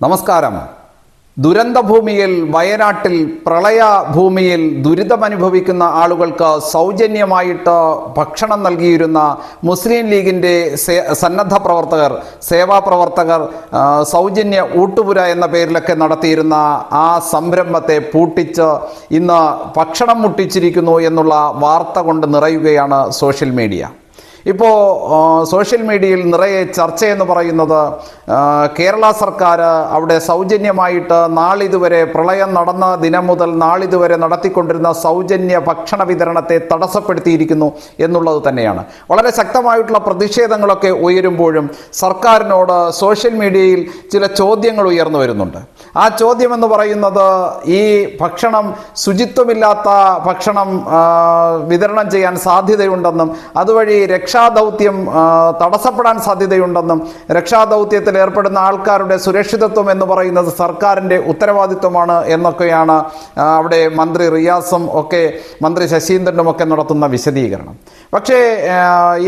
നമസ്കാരം. ദുരന്തഭൂമിയിൽ വയനാട്ടിൽ പ്രളയ ഭൂമിയിൽ ദുരിതമനുഭവിക്കുന്ന ആളുകൾക്ക് സൗജന്യമായിട്ട് ഭക്ഷണം നൽകിയിരുന്ന മുസ്ലിം ലീഗിന്റെ സന്നദ്ധ പ്രവർത്തകർ സേവാ പ്രവർത്തകർ സൗജന്യ ഊട്ടുപുര എന്ന പേരിലൊക്കെ നടത്തിയിരുന്ന ആ സംരംഭത്തെ പൂട്ടിച്ച് ഇന്ന് ഭക്ഷണം മുട്ടിച്ചിരിക്കുന്നു എന്നുള്ള വാർത്ത കൊണ്ട് നിറയുകയാണ് സോഷ്യൽ മീഡിയ. ഇപ്പോൾ സോഷ്യൽ മീഡിയയിൽ നിറയെ ചർച്ചയെന്ന് പറയുന്നത് കേരള സർക്കാർ അവിടെ സൗജന്യമായിട്ട് നാളിതുവരെ പ്രളയം നടന്ന ദിനം മുതൽ നാളിതുവരെ നടത്തിക്കൊണ്ടിരുന്ന സൗജന്യ ഭക്ഷണ വിതരണത്തെ തടസ്സപ്പെടുത്തിയിരിക്കുന്നു എന്നുള്ളത് തന്നെയാണ്. വളരെ ശക്തമായിട്ടുള്ള പ്രതിഷേധങ്ങളൊക്കെ ഉയരുമ്പോഴും സർക്കാരിനോട് സോഷ്യൽ മീഡിയയിൽ ചില ചോദ്യങ്ങൾ ഉയർന്നു വരുന്നുണ്ട്. ആ ചോദ്യം എന്ന് പറയുന്നത് ഈ ഭക്ഷണം ശുചിത്വമില്ലാത്ത ഭക്ഷണം വിതരണം ചെയ്യാൻ സാധ്യതയുണ്ടെന്നും അതുവഴി രക്ഷാദൗത്യം തടസ്സപ്പെടാൻ സാധ്യതയുണ്ടെന്നും രക്ഷാദൗത്യത്തിൽ ഏർപ്പെടുന്ന ആൾക്കാരുടെ സുരക്ഷിതത്വം എന്ന് പറയുന്നത് സർക്കാരിന്റെ ഉത്തരവാദിത്വമാണ് എന്നൊക്കെയാണ് അവിടെ മന്ത്രി റിയാസും ഒക്കെ മന്ത്രി ശശീന്ദ്രനും ഒക്കെ നടത്തുന്ന വിശദീകരണം. പക്ഷേ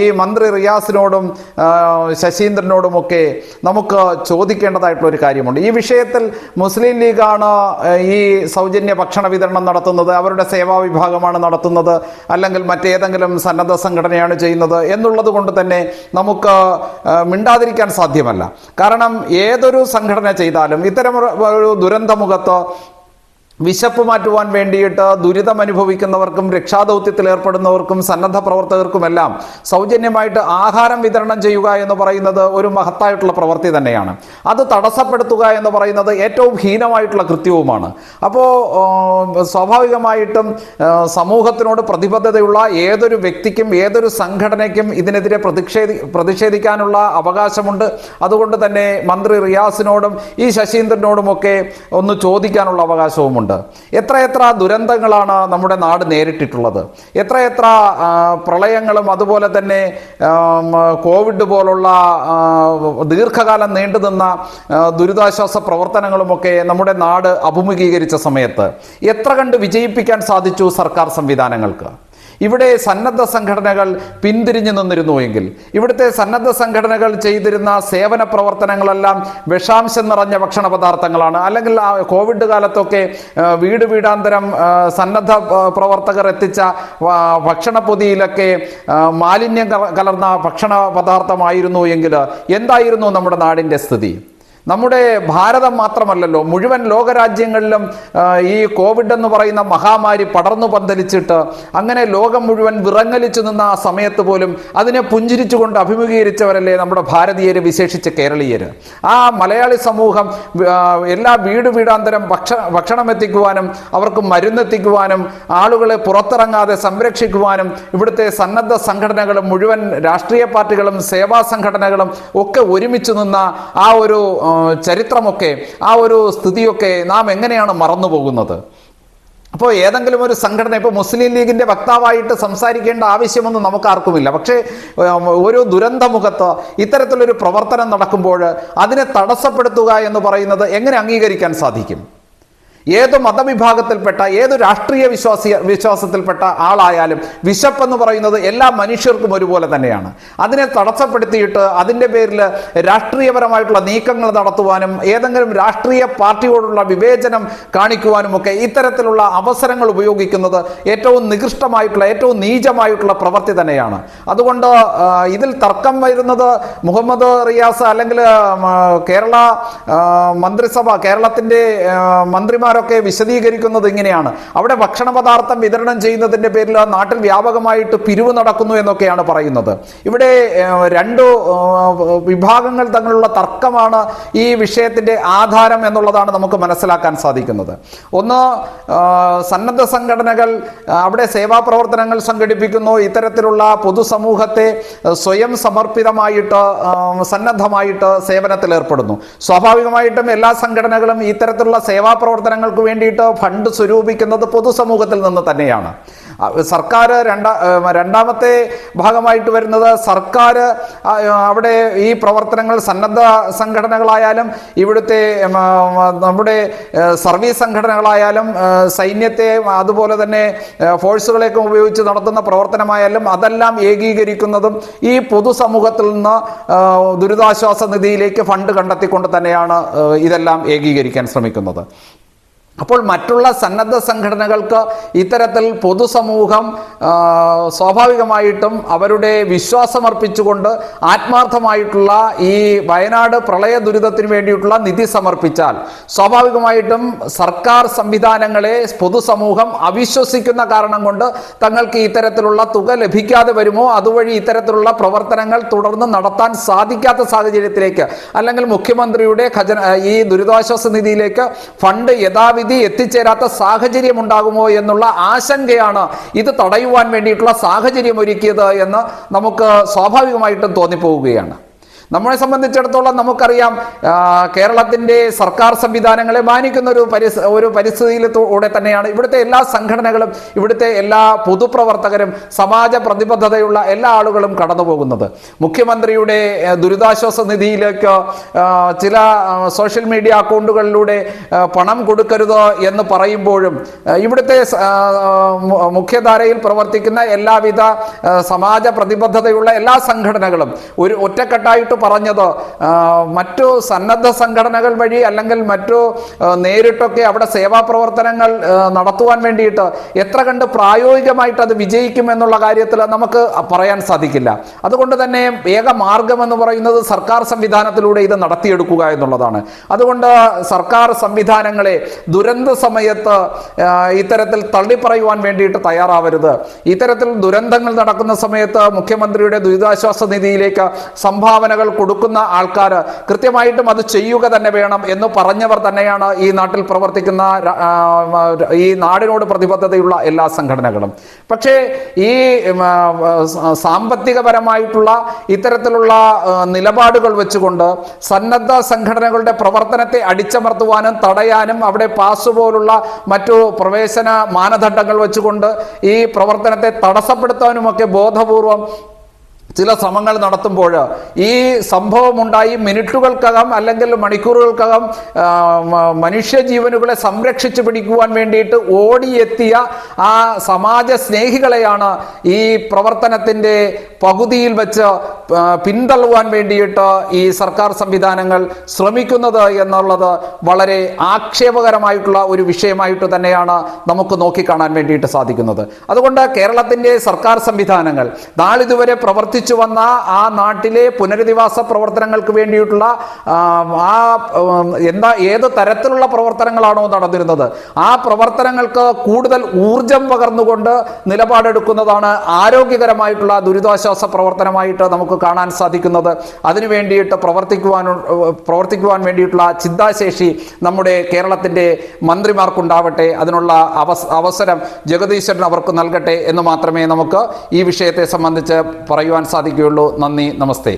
ഈ മന്ത്രി റിയാസിനോടും ശശീന്ദ്രനോടുമൊക്കെ നമുക്ക് ചോദിക്കേണ്ടതായിട്ടുള്ള ഒരു കാര്യമുണ്ട്. ഈ വിഷയത്തിൽ മുസ്ലിം ലീഗാണ് ഈ സൗജന്യ ഭക്ഷണ വിതരണം നടത്തുന്നത് അവരുടെ സേവാ വിഭാഗമാണ് നടത്തുന്നത് അല്ലെങ്കിൽ മറ്റേതെങ്കിലും സന്നദ്ധ സംഘടനയാണ് ചെയ്യുന്നത് എന്നുള്ളത് കൊണ്ട് തന്നെ നമുക്ക് മിണ്ടാതിരിക്കാൻ സാധ്യമല്ല. കാരണം ഏതൊരു സംഘടന ചെയ്താലും ഇത്തരം ഒരു- ദുരന്തമുഖത്ത് വിശപ്പ് മാറ്റുവാൻ വേണ്ടിയിട്ട് ദുരിതം അനുഭവിക്കുന്നവർക്കും രക്ഷാദൗത്യത്തിൽ ഏർപ്പെടുന്നവർക്കും സന്നദ്ധ പ്രവർത്തകർക്കുമെല്ലാം സൗജന്യമായിട്ട് ആഹാരം വിതരണം ചെയ്യുക എന്ന് പറയുന്നത് ഒരു മഹത്തായിട്ടുള്ള പ്രവൃത്തി തന്നെയാണ്. അത് തടസ്സപ്പെടുത്തുക എന്ന് പറയുന്നത് ഏറ്റവും ഹീനമായിട്ടുള്ള കൃത്യവുമാണ്. അപ്പോൾ സ്വാഭാവികമായിട്ടും സമൂഹത്തിനോട് പ്രതിബദ്ധതയുള്ള ഏതൊരു വ്യക്തിക്കും ഏതൊരു സംഘടനയ്ക്കും ഇതിനെതിരെ പ്രതിഷേധി പ്രതിഷേധിക്കാനുള്ള അവകാശമുണ്ട്. അതുകൊണ്ട് തന്നെ മന്ത്രി റിയാസിനോടും ഈ ശശീന്ദ്രനോടുമൊക്കെ ഒന്ന് ചോദിക്കാനുള്ള അവകാശവുമുണ്ട്. എത്രയെത്ര ദുരന്തങ്ങളാണ് നമ്മുടെ നാട് നേരിട്ടിട്ടുള്ളത്. എത്രയെത്ര പ്രളയങ്ങളും അതുപോലെ തന്നെ കോവിഡ് പോലുള്ള ദീർഘകാലം നീണ്ടുനിന്ന ദുരിതാശ്വാസ പ്രവർത്തനങ്ങളുമൊക്കെ നമ്മുടെ നാട് അഭിമുഖീകരിച്ച സമയത്ത് എത്ര കണ്ട് വിജയിപ്പിക്കാൻ സാധിച്ചു സർക്കാർ സംവിധാനങ്ങൾക്ക്? ഇവിടെ സന്നദ്ധ സംഘടനകൾ പിന്തിരിഞ്ഞു നിന്നിരുന്നു എങ്കിൽ ഇവിടുത്തെ സന്നദ്ധ സംഘടനകൾ ചെയ്തിരുന്ന സേവന പ്രവർത്തനങ്ങളെല്ലാം വിഷാംശം നിറഞ്ഞ ഭക്ഷണ പദാർത്ഥങ്ങളാണ്. അല്ലെങ്കിൽ ആ കോവിഡ് കാലത്തൊക്കെ വീട് വീടാന്തരം സന്നദ്ധ പ്രവർത്തകർ എത്തിച്ച ഭക്ഷണ ഭക്ഷണപ്പൊതിയിലൊക്കെ മാലിന്യം കലർന്ന ഭക്ഷണ പദാർത്ഥമായിരുന്നു എങ്കിൽ എന്തായിരുന്നു നമ്മുടെ നാടിന്റെ സ്ഥിതി? നമ്മുടെ ഭാരതം മാത്രമല്ലല്ലോ മുഴുവൻ ലോകരാജ്യങ്ങളിലും ഈ കോവിഡ് എന്ന് പറയുന്ന മഹാമാരി പടർന്നു പന്തലിച്ചിട്ട് അങ്ങനെ ലോകം മുഴുവൻ വിറങ്ങലിച്ചു നിന്ന ആ സമയത്ത് പോലും അതിനെ പുഞ്ചിരിച്ചുകൊണ്ട് അഭിമുഖീകരിച്ചവരല്ലേ നമ്മുടെ ഭാരതീയര് വിശേഷിച്ച് കേരളീയര്? ആ മലയാളി സമൂഹം എല്ലാ വീട് വീടാന്തരം ഭക്ഷ ഭക്ഷണം എത്തിക്കുവാനും അവർക്ക് മരുന്നെത്തിക്കുവാനും ആളുകളെ പുറത്തിറങ്ങാതെ സംരക്ഷിക്കുവാനും ഇവിടുത്തെ സന്നദ്ധ സംഘടനകളും മുഴുവൻ രാഷ്ട്രീയ പാർട്ടികളും സേവാ സംഘടനകളും ഒക്കെ ഒരുമിച്ച് നിന്ന ആ ഒരു ചരിത്രമൊക്കെ ആ ഒരു സ്ഥിതിയൊക്കെ നാം എങ്ങനെയാണ് മറന്നു പോകുന്നത് അപ്പോൾ ഏതെങ്കിലും ഒരു സംഘടന ഇപ്പോൾ മുസ്ലിം ലീഗിന്റെ വക്താവായിട്ട് സംസാരിക്കേണ്ട ആവശ്യമൊന്നും നമുക്ക് ആർക്കുമില്ല പക്ഷേ ഒരു ദുരന്തമുഖത്ത് ഇത്തരത്തിലൊരു പ്രവർത്തനം നടക്കുമ്പോൾ അതിനെ തടസ്സപ്പെടുത്തുക എന്ന് പറയുന്നത് എങ്ങനെ അംഗീകരിക്കാൻ സാധിക്കും? ഏത് മതവിഭാഗത്തിൽപ്പെട്ട ഏത് രാഷ്ട്രീയ വിശ്വാസി വിശ്വാസത്തിൽപ്പെട്ട ആളായാലും വിശപ്പെന്ന് പറയുന്നത് എല്ലാ മനുഷ്യർക്കും ഒരുപോലെ തന്നെയാണ്. അതിനെ തടസ്സപ്പെടുത്തിയിട്ട് അതിന്റെ പേരിൽ രാഷ്ട്രീയപരമായിട്ടുള്ള നീക്കങ്ങൾ നടത്തുവാനും ഏതെങ്കിലും രാഷ്ട്രീയ പാർട്ടിയോടുള്ള വിവേചനം കാണിക്കുവാനും ഒക്കെ ഇത്തരത്തിലുള്ള അവസരങ്ങൾ ഉപയോഗിക്കുന്നത് ഏറ്റവും നികൃഷ്ടമായിട്ടുള്ള ഏറ്റവും നീചമായിട്ടുള്ള പ്രവൃത്തി തന്നെയാണ്. അതുകൊണ്ട് ഇതിൽ തർക്കം വരുന്നത് മുഹമ്മദ് റിയാസ് അല്ലെങ്കിൽ കേരള മന്ത്രിസഭ കേരളത്തിന്റെ ആ, മന്ത്രിമാരൊക്കെ വിശദീകരിക്കുന്നത് ഇങ്ങനെയാണ്. അവിടെ ഭക്ഷണ പദാർത്ഥം വിതരണം ചെയ്യുന്നതിന്റെ പേരിൽ ആ നാട്ടിൽ വ്യാപകമായിട്ട് പിരിവ് നടക്കുന്നു എന്നൊക്കെയാണ് പറയുന്നത്. ഇവിടെ രണ്ട് വിഭാഗങ്ങൾ തമ്മിലുള്ള തർക്കമാണ് ഈ വിഷയത്തിന്റെ ആധാരം എന്നുള്ളതാണ് നമുക്ക് മനസ്സിലാക്കാൻ സാധിക്കുന്നത്. ഒന്ന് സന്നദ്ധ സംഘടനകൾ അവിടെ സേവാ പ്രവർത്തനങ്ങൾ സംഘടിപ്പിക്കുന്നു. ഇത്തരത്തിലുള്ള പൊതുസമൂഹത്തെ സ്വയം സമർപ്പിതമായിട്ട് സന്നദ്ധമായിട്ട് സേവനത്തിൽ ഏർപ്പെടുന്നു. സ്വാഭാവികമായിട്ടും എല്ലാ സംഘടനകളും ഇത്തരത്തിലുള്ള സേവാ പ്രവർത്തനങ്ങൾ പ്രവർത്തനങ്ങൾക്ക് വേണ്ടിയിട്ട് ഫണ്ട് സ്വരൂപിക്കുന്നത് പൊതുസമൂഹത്തിൽ നിന്ന് തന്നെയാണ്. സർക്കാർ രണ്ടാ രണ്ടാമത്തെ ഭാഗമായിട്ട് വരുന്നത് സർക്കാർ അവിടെ ഈ പ്രവർത്തനങ്ങൾ സന്നദ്ധ സംഘടനകളായാലും ഇവിടുത്തെ നമ്മുടെ സർവീസ് സംഘടനകളായാലും സൈന്യത്തെ അതുപോലെ തന്നെ ഫോഴ്സുകളെയൊക്കെ ഉപയോഗിച്ച് നടത്തുന്ന പ്രവർത്തനമായാലും അതെല്ലാം ഏകീകരിക്കുന്നതും ഈ പൊതുസമൂഹത്തിൽ നിന്ന് ദുരിതാശ്വാസ നിധിയിലേക്ക് ഫണ്ട് കണ്ടെത്തിക്കൊണ്ട് തന്നെയാണ് ഇതെല്ലാം ഏകീകരിക്കാൻ ശ്രമിക്കുന്നത്. അപ്പോൾ മറ്റുള്ള സന്നദ്ധ സംഘടനകൾക്ക് ഇത്തരത്തിൽ പൊതുസമൂഹം സ്വാഭാവികമായിട്ടും അവരുടെ വിശ്വാസമർപ്പിച്ചുകൊണ്ട് ആത്മാർത്ഥമായിട്ടുള്ള ഈ വയനാട് പ്രളയ ദുരിതത്തിന് വേണ്ടിയിട്ടുള്ള നിധി സമർപ്പിച്ചാൽ സ്വാഭാവികമായിട്ടും സർക്കാർ സംവിധാനങ്ങളെ പൊതുസമൂഹം അവിശ്വസിക്കുന്ന കാരണം കൊണ്ട് തങ്ങൾക്ക് ഇത്തരത്തിലുള്ള തുക ലഭിക്കാതെ വരുമോ? അതുവഴി ഇത്തരത്തിലുള്ള പ്രവർത്തനങ്ങൾ തുടർന്ന് നടത്താൻ സാധിക്കാത്ത സാഹചര്യത്തിലേക്ക് അല്ലെങ്കിൽ മുഖ്യമന്ത്രിയുടെ ഖജന ഈ ദുരിതാശ്വാസ നിധിയിലേക്ക് ഫണ്ട് യഥാവിധി എത്തിച്ചേരാത്ത സാഹചര്യം ഉണ്ടാകുമോ എന്നുള്ള ആശങ്കയാണ് ഇത് തടയുവാൻ വേണ്ടിയിട്ടുള്ള സാഹചര്യം ഒരുക്കിയത് എന്ന് നമുക്ക് സ്വാഭാവികമായിട്ടും തോന്നിപ്പോവുകയാണ്. നമ്മളെ സംബന്ധിച്ചിടത്തോളം നമുക്കറിയാം കേരളത്തിന്റെ സർക്കാർ സംവിധാനങ്ങളെ മാനിക്കുന്ന ഒരു പരിസ് ഒരു പരിസ്ഥിതിയിലൂടെ തന്നെയാണ് ഇവിടുത്തെ എല്ലാ സംഘടനകളും ഇവിടുത്തെ എല്ലാ പൊതുപ്രവർത്തകരും സമാജ പ്രതിബദ്ധതയുള്ള എല്ലാ ആളുകളും കടന്നു പോകുന്നത് മുഖ്യമന്ത്രിയുടെ ദുരിതാശ്വാസ നിധിയിലേക്ക് ചില സോഷ്യൽ മീഡിയ അക്കൗണ്ടുകളിലൂടെ പണം കൊടുക്കരുത് എന്ന് പറയുമ്പോഴും ഇവിടുത്തെ മുഖ്യധാരയിൽ പ്രവർത്തിക്കുന്ന എല്ലാവിധ സമാജ പ്രതിബദ്ധതയുള്ള എല്ലാ സംഘടനകളും ഒരു ഒറ്റക്കെട്ടായിട്ട് പറഞ്ഞത്? മറ്റു സന്നദ്ധ സംഘടനകൾ വഴി അല്ലെങ്കിൽ മറ്റു നേരിട്ടൊക്കെ അവിടെ സേവാ പ്രവർത്തനങ്ങൾ നടത്തുവാൻ വേണ്ടിയിട്ട് എത്ര കണ്ട് പ്രായോഗികമായിട്ട് അത് വിജയിക്കും എന്നുള്ള കാര്യത്തിൽ നമുക്ക് പറയാൻ സാധിക്കില്ല. അതുകൊണ്ട് തന്നെ ഏക മാർഗം എന്ന് പറയുന്നത് സർക്കാർ സംവിധാനത്തിലൂടെ ഇത് നടത്തിയെടുക്കുക എന്നുള്ളതാണ്. അതുകൊണ്ട് സർക്കാർ സംവിധാനങ്ങളെ ദുരന്ത സമയത്ത് ഇത്തരത്തിൽ തള്ളിപ്പറയുവാൻ വേണ്ടിയിട്ട് തയ്യാറാവരുത്. ഇത്തരത്തിൽ ദുരന്തങ്ങൾ നടക്കുന്ന സമയത്ത് മുഖ്യമന്ത്രിയുടെ ദുരിതാശ്വാസ നിധിയിലേക്ക് സംഭാവനകൾ കൊടുക്കുന്ന ആൾക്കാർ കൃത്യമായിട്ടും അത് ചെയ്യുക തന്നെ വേണം എന്ന് പറഞ്ഞവർ തന്നെയാണ് ഈ നാട്ടിൽ പ്രവർത്തിക്കുന്ന ഈ നാടിനോട് പ്രതിബദ്ധതയുള്ള എല്ലാ സംഘടനകളും. പക്ഷേ ഈ സാമ്പത്തികപരമായിട്ടുള്ള ഇത്തരത്തിലുള്ള നിലപാടുകൾ വെച്ചുകൊണ്ട് സന്നദ്ധ സംഘടനകളുടെ പ്രവർത്തനത്തെ അടിച്ചമർത്തുവാനും തടയാനും അവിടെ പാസ് പോലുള്ള മറ്റു പ്രവേശന മാനദണ്ഡങ്ങൾ വെച്ചുകൊണ്ട് ഈ പ്രവർത്തനത്തെ തടസ്സപ്പെടുത്താനുമൊക്കെ ബോധപൂർവം ചില ശ്രമങ്ങൾ നടത്തുമ്പോൾ ഈ സംഭവം ഉണ്ടായി മിനിറ്റുകൾക്കകം അല്ലെങ്കിൽ മണിക്കൂറുകൾക്കകം മനുഷ്യ ജീവനുകളെ സംരക്ഷിച്ചു പിടിക്കുവാൻ വേണ്ടിയിട്ട് ഓടിയെത്തിയ ആ സമാജ സ്നേഹികളെയാണ് ഈ പ്രവർത്തനത്തിന്റെ പകുതിയിൽ വെച്ച് പിന്തള്ളുവാൻ വേണ്ടിയിട്ട് ഈ സർക്കാർ സംവിധാനങ്ങൾ ശ്രമിക്കുന്നത് എന്നുള്ളത് വളരെ ആക്ഷേപകരമായിട്ടുള്ള ഒരു വിഷയമായിട്ട് തന്നെയാണ് നമുക്ക് നോക്കിക്കാണാൻ വേണ്ടിയിട്ട് സാധിക്കുന്നത്. അതുകൊണ്ട് കേരളത്തിന്റെ സർക്കാർ സംവിധാനങ്ങൾ നാളിതുവരെ പ്രവർത്തിച്ചു വന്ന ആ നാട്ടിലെ പുനരധിവാസ പ്രവർത്തനങ്ങൾക്ക് വേണ്ടിയിട്ടുള്ള ആ എന്താ ഏത് തരത്തിലുള്ള പ്രവർത്തനങ്ങളാണോ നടന്നിരുന്നത്. ആ പ്രവർത്തനങ്ങൾക്ക് കൂടുതൽ ഊർജം പകർന്നുകൊണ്ട് നിലപാടെടുക്കുന്നതാണ് ആരോഗ്യകരമായിട്ടുള്ള ദുരിതാശ്വാസ പ്രവർത്തനമായിട്ട് നമുക്ക് കാണാൻ സാധിക്കുന്നത്. അതിനു വേണ്ടിയിട്ട് പ്രവർത്തിക്കുവാൻ പ്രവർത്തിക്കുവാൻ വേണ്ടിയിട്ടുള്ള ചിന്താശേഷി നമ്മുടെ കേരളത്തിന്റെ മന്ത്രിമാർക്കുണ്ടാവട്ടെ അതിനുള്ള അവസരം ജഗദീശ്വരൻ അവർക്ക് നൽകട്ടെ എന്ന് മാത്രമേ നമുക്ക് ഈ വിഷയത്തെ സംബന്ധിച്ച് പറയുവാൻ സാധിക്കുകയുള്ളൂ. നന്ദി നമസ്തേ.